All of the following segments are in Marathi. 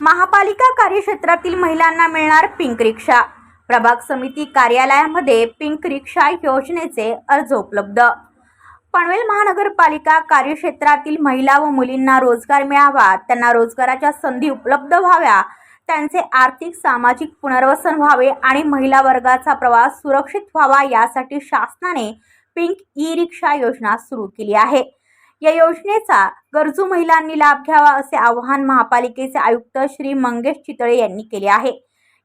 महापालिका कार्यक्षेत्रातील महिलांना मिळणार पिंक रिक्षा. प्रभाग समिती कार्यालयामध्ये पिंक रिक्षा योजनेचे अर्ज उपलब्ध. पनवेल महानगरपालिका कार्यक्षेत्रातील महिला व मुलींना रोजगार मिळावा त्यांना रोजगाराच्या संधी उपलब्ध व्हाव्या त्यांचे आर्थिक सामाजिक पुनर्वसन व्हावे आणि महिला वर्गाचा प्रवास सुरक्षित व्हावा यासाठी शासनाने पिंक ई रिक्षा योजना सुरू केली आहे. या योजनेचा गरजू महिलांनी लाभ घ्यावा असे आवाहन महापालिकेचे आयुक्त श्री मंगेश चितळे यांनी केले आहे.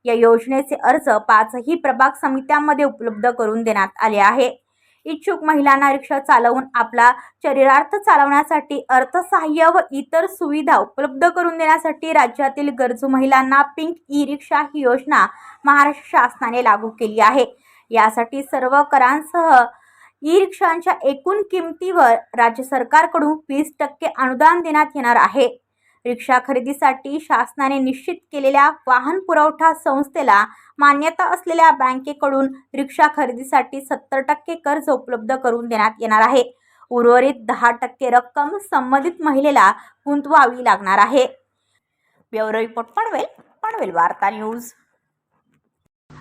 या योजनेचे अर्ज पाचही प्रभाग समित्यांमध्ये उपलब्ध करून देण्यात आले आहे. इच्छुक महिलांना रिक्षा चालवून आपला शरीरार्थ चालवण्यासाठी अर्थसहाय्य व इतर सुविधा उपलब्ध करून देण्यासाठी राज्यातील गरजू महिलांना पिंक ई रिक्षा ही योजना महाराष्ट्र शासनाने लागू केली आहे. यासाठी सर्व करांसह ई रिक्षांच्या एकूण किमतीवर राज्य सरकारकडून वीस टक्के अनुदान देण्यात येणार आहे. रिक्षा खरेदीसाठी शासनाने निश्चित केलेल्या वाहन पुरवठा संस्थेला मान्यता असलेल्या बँकेकडून रिक्षा खरेदीसाठी सत्तर टक्के कर्ज उपलब्ध करून देण्यात येणार आहे. उर्वरित दहा टक्के रक्कम संबंधित महिलेला गुंतवावी लागणार आहे. ब्युरो रिपोर्ट पनवेल पनवेल वार्ता न्यूज.